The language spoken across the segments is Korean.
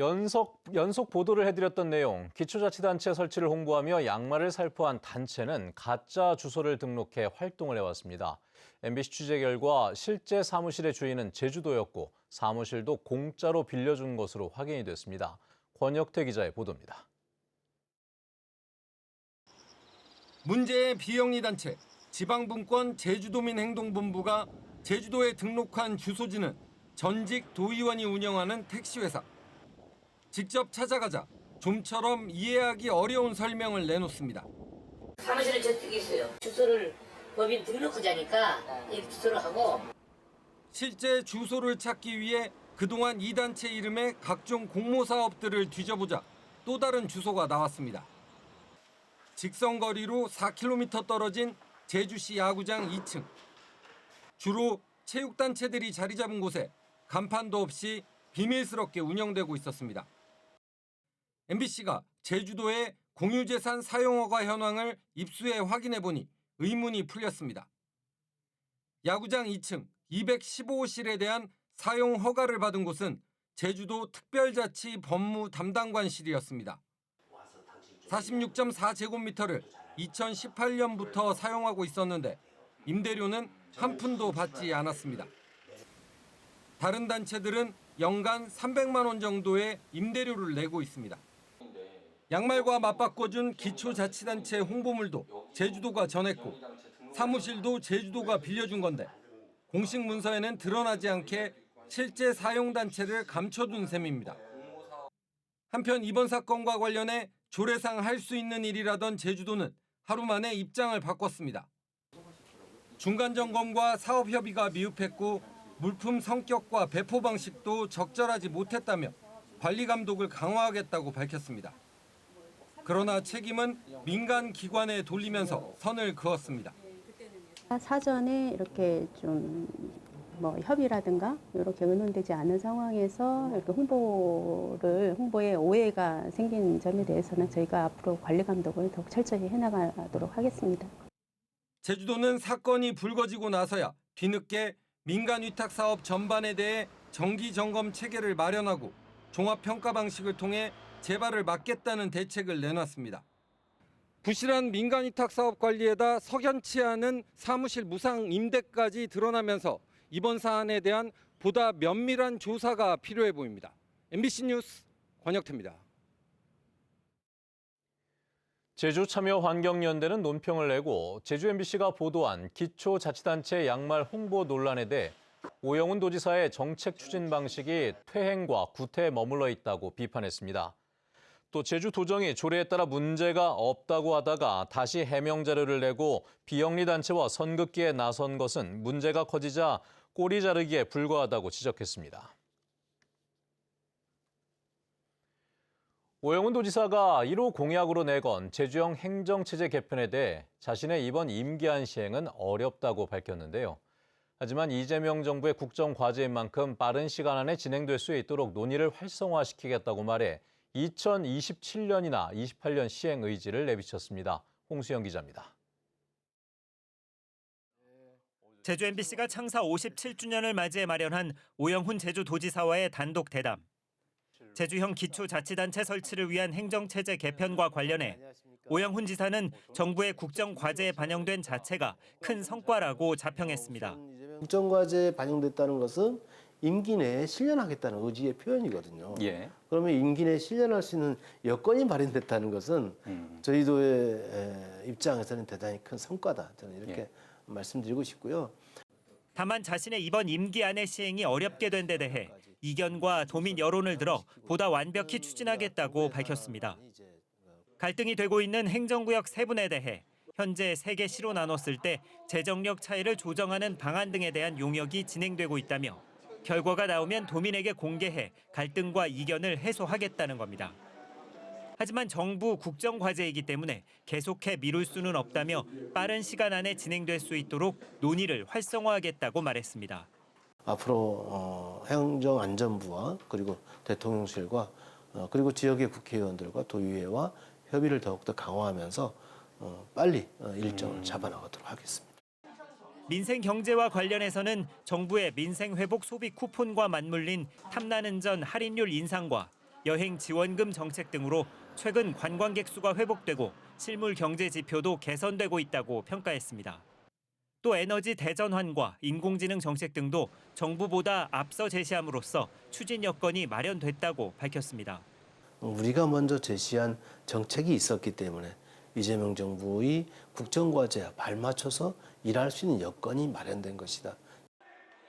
연속, 연속 보도를 해드렸던 내용, 기초자치단체 설치를 홍보하며 양말을 살포한 단체는 가짜 주소를 등록해 활동을 해왔습니다. MBC 취재 결과 실제 사무실의 주인은 제주도였고 사무실도 공짜로 빌려준 것으로 확인이 됐습니다. 권혁태 기자의 보도입니다. 문제의 비영리 단체 지방분권 제주도민행동본부가 제주도에 등록한 주소지는 전직 도의원이 운영하는 택시회사. 직접 찾아가자 좀처럼 이해하기 어려운 설명을 내놓습니다. 사무실에 저쪽에 있어요. 주소를 법인 등록하자니까 이 주소를 하고 실제 주소를 찾기 위해 그동안 이 단체 이름의 각종 공모 사업들을 뒤져보자 또 다른 주소가 나왔습니다. 직선 거리로 4km 떨어진 제주시 야구장 2층. 주로 체육단체들이 자리 잡은 곳에 간판도 없이 비밀스럽게 운영되고 있었습니다. MBC가 제주도의 공유재산 사용허가 현황을 입수해 확인해 보니 의문이 풀렸습니다. 야구장 2층 215호실에 대한 사용 허가를 받은 곳은 제주도 특별자치 법무 담당관실이었습니다. 46.4제곱미터를 2018년부터 사용하고 있었는데 임대료는 한 푼도 받지 않았습니다. 다른 단체들은 연간 300만 원 정도의 임대료를 내고 있습니다. 양말과 맞바꿔준 기초자치단체 홍보물도 제주도가 전했고 사무실도 제주도가 빌려준 건데 공식 문서에는 드러나지 않게 실제 사용 단체를 감춰둔 셈입니다. 한편 이번 사건과 관련해 조례상 할 수 있는 일이라던 제주도는 하루 만에 입장을 바꿨습니다. 중간 점검과 사업 협의가 미흡했고 물품 성격과 배포 방식도 적절하지 못했다며 관리 감독을 강화하겠다고 밝혔습니다. 그러나 책임은 민간 기관에 돌리면서 선을 그었습니다. 사전에 이렇게 좀 뭐 협의라든가 이렇게 의논되지 않은 상황에서 이렇게 홍보를 홍보에 오해가 생긴 점에 대해서는 저희가 앞으로 관리 감독을 더욱 철저히 해나가도록 하겠습니다. 제주도는 사건이 불거지고 나서야 뒤늦게 민간 위탁 사업 전반에 대해 정기 점검 체계를 마련하고 종합 평가 방식을 통해 재발을 막겠다는 대책을 내놨습니다. 부실한 민간 위탁 사업 관리에다 석연치 않은 사무실 무상 임대까지 드러나면서 이번 사안에 대한 보다 면밀한 조사가 필요해 보입니다. MBC 뉴스 권혁태입니다. 제주참여환경연대는 논평을 내고 제주 MBC가 보도한 기초자치단체 양말 홍보 논란에 대해 오영훈 도지사의 정책 추진 방식이 퇴행과 구태에 머물러 있다고 비판했습니다. 또 제주 도정이 조례에 따라 문제가 없다고 하다가 다시 해명 자료를 내고 비영리 단체와 선긋기에 나선 것은 문제가 커지자 꼬리 자르기에 불과하다고 지적했습니다. 오영훈 도지사가 1호 공약으로 내건 제주형 행정체제 개편에 대해 자신의 이번 임기한 시행은 어렵다고 밝혔는데요. 하지만 이재명 정부의 국정 과제인 만큼 빠른 시간 안에 진행될 수 있도록 논의를 활성화시키겠다고 말해 2027년이나 28년 시행 의지를 내비쳤습니다. 홍수영 기자입니다. 제주 MBC가 창사 57주년을 맞이해 마련한 오영훈 제주도지사와의 단독 대담. 제주형 기초자치단체 설치를 위한 행정체제 개편과 관련해 오영훈 지사는 정부의 국정 과제에 반영된 자체가 큰 성과라고 자평했습니다. 국정과제에 반영됐다는 것은 임기 내에 실현하겠다는 의지의 표현이거든요. 예. 그러면 임기 내에 실현할 수 있는 여건이 마련됐다는 것은 음. 저희도의 에, 입장에서는 대단히 큰 성과다. 저는 이렇게 예. 말씀드리고 싶고요. 다만 자신의 이번 임기 안의 시행이 어렵게 된 데 대해 이견과 도민 여론을 들어 보다 완벽히 추진하겠다고 밝혔습니다. 갈등이 되고 있는 행정구역 세 분에 대해 현재 세 개 시로 나눴을 때 재정력 차이를 조정하는 방안 등에 대한 용역이 진행되고 있다며 결과가 나오면 도민에게 공개해 갈등과 이견을 해소하겠다는 겁니다. 하지만 정부 국정 과제이기 때문에 계속해 미룰 수는 없다며 빠른 시간 안에 진행될 수 있도록 논의를 활성화하겠다고 말했습니다. 앞으로 어, 행정안전부와 그리고 대통령실과 어, 그리고 지역의 국회의원들과 도의회와 협의를 더욱더 강화하면서 어, 빨리 어, 일정을 잡아나가도록 하겠습니다. 민생 경제와 관련해서는 정부의 민생 회복 소비 쿠폰과 맞물린 탐나는 전 할인율 인상과 여행 지원금 정책 등으로 최근 관광객 수가 회복되고 실물 경제 지표도 개선되고 있다고 평가했습니다. 또 에너지 대전환과 인공지능 정책 등도 정부보다 앞서 제시함으로써 추진 여건이 마련됐다고 밝혔습니다. 우리가 먼저 제시한 정책이 있었기 때문에 이재명 정부의 국정과제와 발맞춰서 일할 수 있는 여건이 마련된 것이다.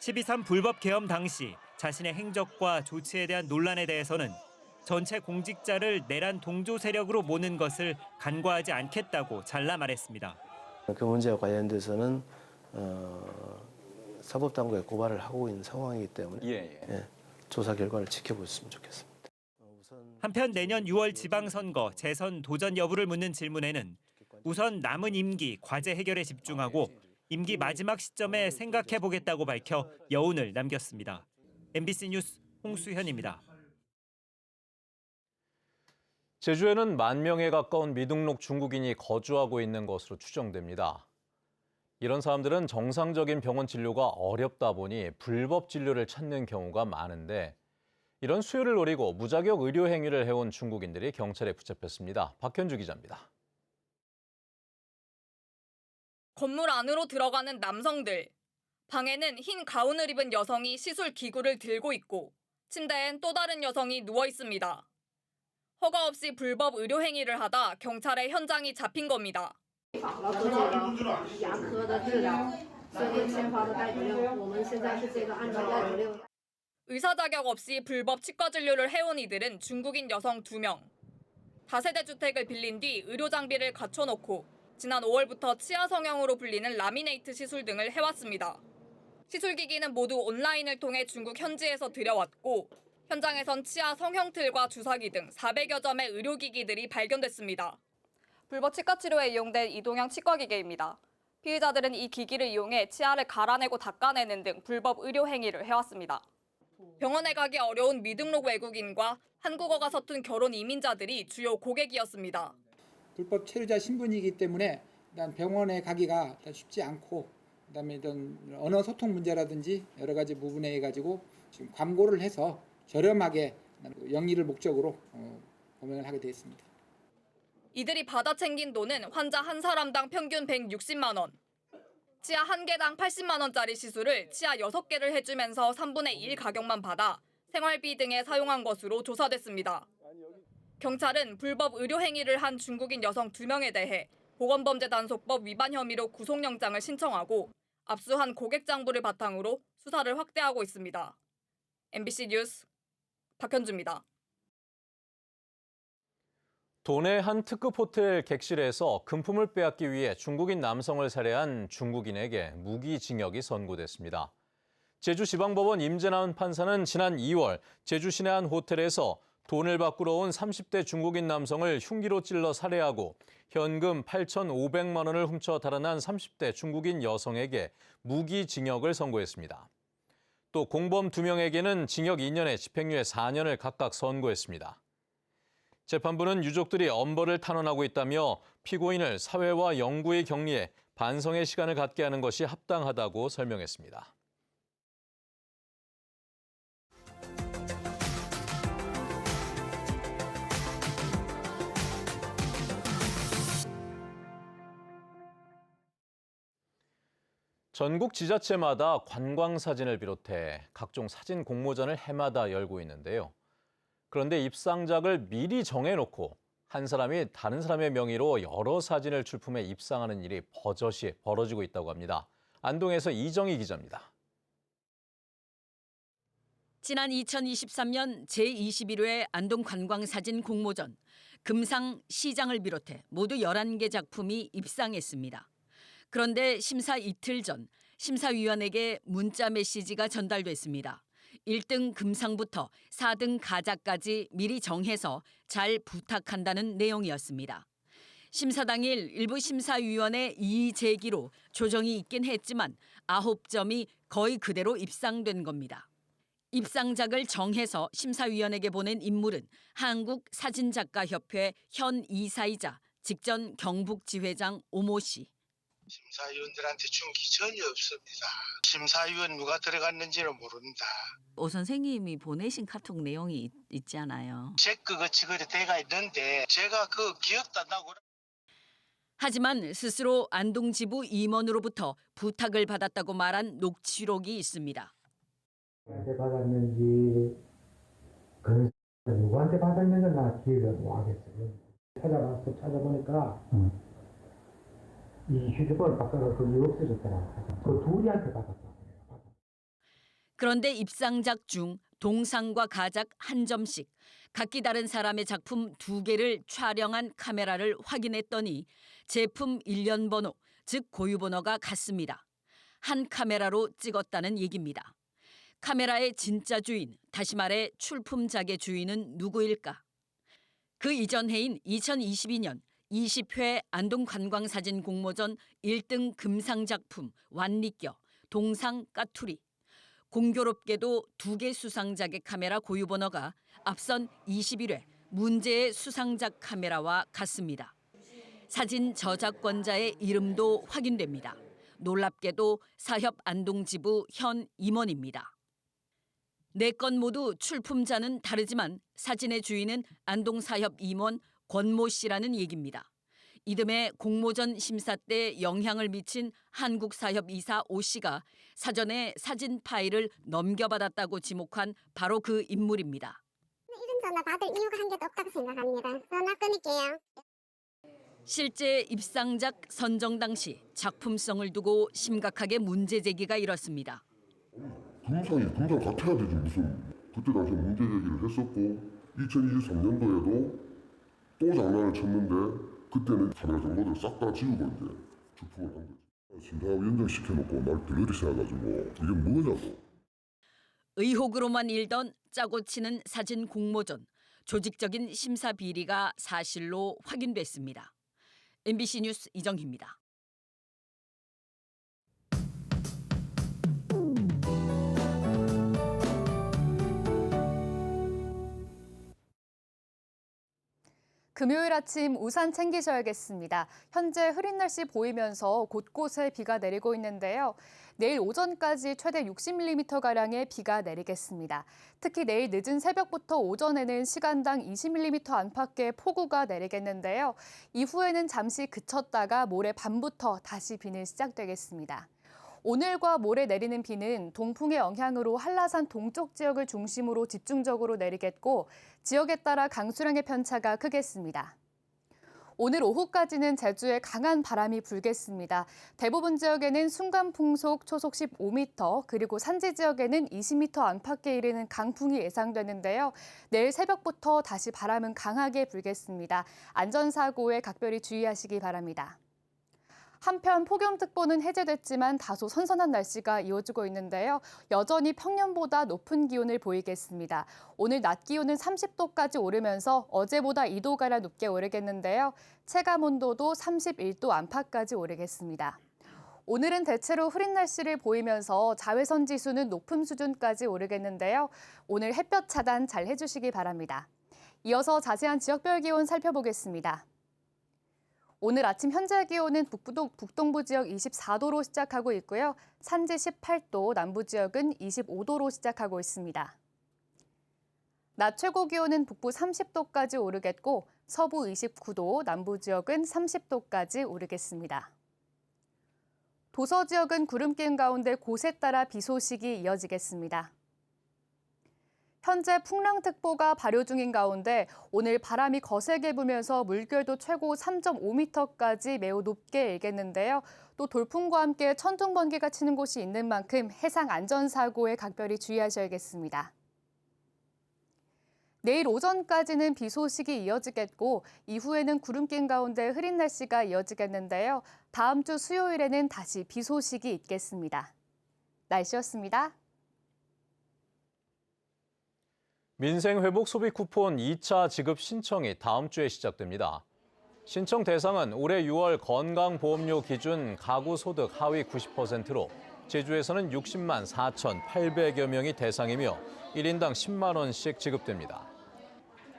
12.3 불법 계엄 당시 자신의 행적과 조치에 대한 논란에 대해서는 전체 공직자를 내란 동조 세력으로 모는 것을 간과하지 않겠다고 잘라 말했습니다. 그 문제와 관련돼서는 어, 사법당국에 고발을 하고 있는 상황이기 때문에 예, 조사 결과를 지켜보셨으면 좋겠습니다. 한편 내년 6월 지방선거 재선 도전 여부를 묻는 질문에는 우선 남은 임기 과제 해결에 집중하고 임기 마지막 시점에 생각해 보겠다고 밝혀 여운을 남겼습니다. MBC 뉴스 홍수현입니다. 제주에는 만 명에 가까운 미등록 중국인이 거주하고 있는 것으로 추정됩니다. 이런 사람들은 정상적인 병원 진료가 어렵다 보니 불법 진료를 찾는 경우가 많은데 이런 수요를 노리고 무자격 의료 행위를 해온 중국인들이 경찰에 붙잡혔습니다. 박현주 기자입니다. 건물 안으로 들어가는 남성들. 방에는 흰 가운을 입은 여성이 시술 기구를 들고 있고 침대엔 또 다른 여성이 누워 있습니다. 허가 없이 불법 의료 행위를 하다 경찰에 현장이 잡힌 겁니다. 의사 자격 없이 불법 치과 진료를 해온 이들은 중국인 여성 2명. 다세대 주택을 빌린 뒤 의료 장비를 갖춰놓고 지난 5월부터 치아 성형으로 불리는 라미네이트 시술 등을 해왔습니다. 시술 기기는 모두 온라인을 통해 중국 현지에서 들여왔고 현장에선 치아 성형틀과 주사기 등 400여 점의 의료기기들이 발견됐습니다. 불법 치과 치료에 이용된 이동형 치과 기계입니다. 피의자들은 이 기기를 이용해 치아를 갈아내고 닦아내는 등 불법 의료 행위를 해왔습니다. 병원에 가기 어려운 미등록 외국인과 한국어가 서툰 결혼 이민자들이 주요 고객이었습니다. 불법 체류자 신분이기 때문에 일단 병원에 가기가 쉽지 않고 그다음에 이런 언어 소통 문제라든지 여러 가지 부분에 해 가지고 지금 광고를 해서 저렴하게 영리를 목적으로 어, 범행을 하게 되었습니다. 이들이 받아 챙긴 돈은 환자 한 사람당 평균 160만 원. 치아 한 개당 80만 원짜리 시술을 치아 6개를 해주면서 3분의 1 가격만 받아 생활비 등에 사용한 것으로 조사됐습니다. 경찰은 불법 의료 행위를 한 중국인 여성 2명에 대해 보건범죄단속법 위반 혐의로 구속영장을 신청하고 압수한 고객 장부를 바탕으로 수사를 확대하고 있습니다. MBC 뉴스 박현주입니다. 도내 한 특급 호텔 객실에서 금품을 빼앗기 위해 중국인 남성을 살해한 중국인에게 무기징역이 선고됐습니다. 제주지방법원 임재남 판사는 지난 2월 제주 시내 한 호텔에서 돈을 바꾸러 온 30대 중국인 남성을 흉기로 찔러 살해하고 현금 8,500만 원을 훔쳐 달아난 30대 중국인 여성에게 무기징역을 선고했습니다. 또 공범 2명에게는 징역 2년에 집행유예 4년을 각각 선고했습니다. 재판부는 유족들이 엄벌을 탄원하고 있다며 피고인을 사회와 영구의 격리에 반성의 시간을 갖게 하는 것이 합당하다고 설명했습니다. 전국 지자체마다 관광 사진을 비롯해 각종 사진 공모전을 해마다 열고 있는데요. 그런데 입상작을 미리 정해놓고 한 사람이 다른 사람의 명의로 여러 사진을 출품해 입상하는 일이 버젓이 벌어지고 있다고 합니다. 안동에서 이정희 기자입니다. 지난 2023년 제21회 안동 관광사진 공모전 금상 시장을 비롯해 모두 11개 작품이 입상했습니다. 그런데 심사 이틀 전 심사위원에게 문자 메시지가 전달됐습니다. 1등 금상부터 4등 가자까지 미리 정해서 잘 부탁한다는 내용이었습니다. 심사 당일 일부 심사위원의 이의 제기로 조정이 있긴 했지만 9점이 거의 그대로 입상된 겁니다. 입상작을 정해서 심사위원에게 보낸 인물은 한국사진작가협회 현 이사이자 직전 경북지회장 오모 씨. 심사위원들한테 준 게 전혀 없습니다. 심사위원 누가 들어갔는지는 모릅니다. 오 선생님이 보내신 카톡 내용이 있, 있잖아요. 체크 그 지거리 돼가 있는데 제가 그 기억도 안 나고 하지만 스스로 안동지부 임원으로부터 부탁을 받았다고 말한 녹취록이 있습니다. 누구한테 받았는지 그 누구한테 받았는지 나 기억을 못 하겠어요. 찾아가서 찾아보니까 이 휴대폰을 바꿔서 그게 없어졌더라고요. 그 둘이한테 받았다. 그런데 입상작 중 동상과 가작 한 점씩 각기 다른 사람의 작품 두 개를 촬영한 카메라를 확인했더니 제품 일련 번호, 즉 고유 번호가 같습니다. 한 카메라로 찍었다는 얘기입니다. 카메라의 진짜 주인, 다시 말해 출품작의 주인은 누구일까? 그 이전 해인 2022년 20회 안동 관광사진 공모전 1등 금상 작품 완리껴 동상 까투리. 공교롭게도 두 개 수상작의 카메라 고유 번호가 앞선 21회 문제의 수상작 카메라와 같습니다. 사진 저작권자의 이름도 확인됩니다. 놀랍게도 사협 안동지부 현 임원입니다. 네 건 모두 출품자는 다르지만 사진의 주인은 안동사협 임원 권모 씨라는 얘기입니다. 이듬해 공모전 심사 때 영향을 미친 한국사협 이사 오 씨가 사전에 사진 파일을 넘겨받았다고 지목한 바로 그 인물입니다. 이런 전화 받을 이유가 한 개도 없다고 생각합니다. 전화 끊을게요. 실제 입상작 선정 당시 작품성을 두고 심각하게 문제 제기가 일었습니다. 금상이 금상 같아야 되지 무슨 그때 당시 문제 제기를 했었고 2023년도에도 또 장난을 쳤는데 그때는 카메라 정보들 싹다 지우고 이제 주품을 한 거지 심사하고 연정시켜놓고 날 들러리셔가지고 이게 뭐냐고 의혹으로만 일던 짜고 치는 사진 공모전 조직적인 심사 비리가 사실로 확인됐습니다. MBC 뉴스 이정희입니다. 금요일 아침 우산 챙기셔야겠습니다. 현재 흐린 날씨 보이면서 곳곳에 비가 내리고 있는데요. 내일 오전까지 최대 60mm가량의 비가 내리겠습니다. 특히 내일 늦은 새벽부터 오전에는 시간당 20mm 안팎의 폭우가 내리겠는데요. 이후에는 잠시 그쳤다가 모레 밤부터 다시 비는 시작되겠습니다. 오늘과 모레 내리는 비는 동풍의 영향으로 한라산 동쪽 지역을 중심으로 집중적으로 내리겠고 지역에 따라 강수량의 편차가 크겠습니다. 오늘 오후까지는 제주에 강한 바람이 불겠습니다. 대부분 지역에는 순간 풍속 초속 15m 그리고 산지 지역에는 20m 안팎에 이르는 강풍이 예상되는데요. 내일 새벽부터 다시 바람은 강하게 불겠습니다. 안전사고에 각별히 주의하시기 바랍니다. 한편 폭염특보는 해제됐지만 다소 선선한 날씨가 이어지고 있는데요. 여전히 평년보다 높은 기온을 보이겠습니다. 오늘 낮 기온은 30도까지 오르면서 어제보다 2도가량 높게 오르겠는데요. 체감 온도도 31도 안팎까지 오르겠습니다. 오늘은 대체로 흐린 날씨를 보이면서 자외선 지수는 높은 수준까지 오르겠는데요. 오늘 햇볕 차단 잘 해주시기 바랍니다. 이어서 자세한 지역별 기온 살펴보겠습니다. 오늘 아침 현재 기온은 북부동, 북동부 지역 24도로 시작하고 있고요. 산지 18도, 남부 지역은 25도로 시작하고 있습니다. 낮 최고 기온은 북부 30도까지 오르겠고 서부 29도, 남부 지역은 30도까지 오르겠습니다. 도서 지역은 구름 낀 가운데 곳에 따라 비 소식이 이어지겠습니다. 현재 풍랑특보가 발효 중인 가운데 오늘 바람이 거세게 불면서 물결도 최고 3.5m까지 매우 높게 일겠는데요. 또 돌풍과 함께 천둥 번개가 치는 곳이 있는 만큼 해상 안전 사고에 각별히 주의하셔야겠습니다. 내일 오전까지는 비 소식이 이어지겠고 이후에는 구름 낀 가운데 흐린 날씨가 이어지겠는데요. 다음 주 수요일에는 다시 비 소식이 있겠습니다. 날씨였습니다. 민생회복 소비 쿠폰 2차 지급 신청이 다음 주에 시작됩니다. 신청 대상은 올해 6월 건강보험료 기준 가구 소득 하위 90%로 제주에서는 60만 4,800여 명이 대상이며 1인당 10만 원씩 지급됩니다.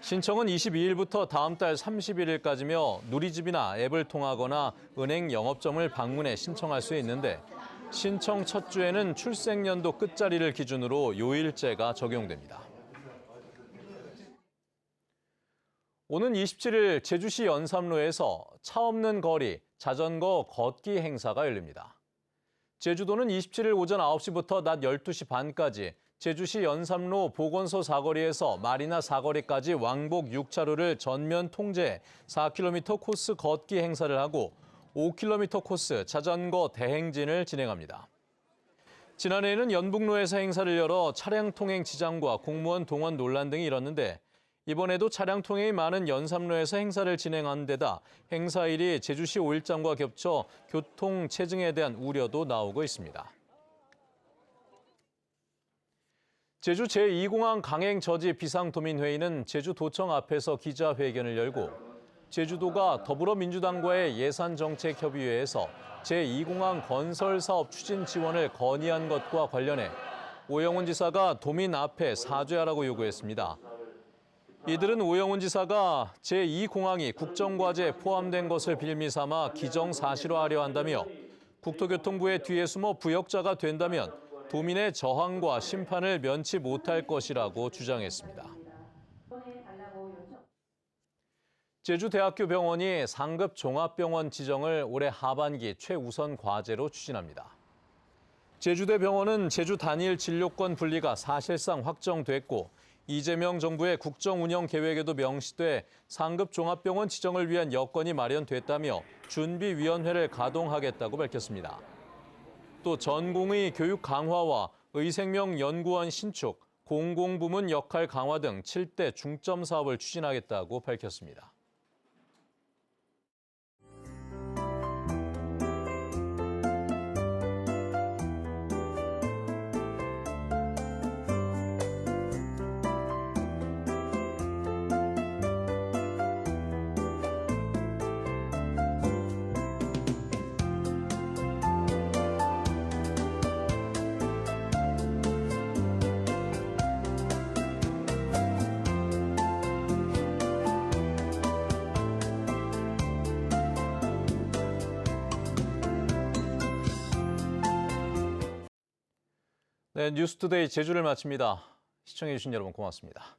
신청은 22일부터 다음 달 31일까지며 누리집이나 앱을 통하거나 은행 영업점을 방문해 신청할 수 있는데 신청 첫 주에는 출생연도 끝자리를 기준으로 요일제가 적용됩니다. 오는 27일 제주시 연삼로에서 차 없는 거리 자전거 걷기 행사가 열립니다. 제주도는 27일 오전 9시부터 낮 12시 반까지 제주시 연삼로 보건소 사거리에서 마리나 사거리까지 왕복 6차로를 전면 통제 4km 코스 걷기 행사를 하고 5km 코스 자전거 대행진을 진행합니다. 지난해에는 연북로에서 행사를 열어 차량 통행 지장과 공무원 동원 논란 등이 일었는데 이번에도 차량 통행이 많은 연삼로에서 행사를 진행한 데다 행사일이 제주시 5일장과 겹쳐 교통 체증에 대한 우려도 나오고 있습니다. 제주 제2공항 강행 저지 비상도민회의는 제주도청 앞에서 기자회견을 열고 제주도가 더불어민주당과의 예산정책협의회에서 제2공항 건설 사업 추진 지원을 건의한 것과 관련해 오영훈 지사가 도민 앞에 사죄하라고 요구했습니다. 이들은 오영훈 지사가 제2공항이 국정과제에 포함된 것을 빌미 삼아 기정사실화하려 한다며 국토교통부의 뒤에 숨어 부역자가 된다면 도민의 저항과 심판을 면치 못할 것이라고 주장했습니다. 제주대학교 병원이 상급 종합병원 지정을 올해 하반기 최우선 과제로 추진합니다. 제주대 병원은 제주 단일 진료권 분리가 사실상 확정됐고 이재명 정부의 국정 운영 계획에도 명시돼 상급 종합병원 지정을 위한 여건이 마련됐다며 준비위원회를 가동하겠다고 밝혔습니다. 또 전공의 교육 강화와 의생명 연구원 신축, 공공부문 역할 강화 등 7대 중점 사업을 추진하겠다고 밝혔습니다. 네, 뉴스투데이 제주를 마칩니다. 시청해주신 여러분 고맙습니다.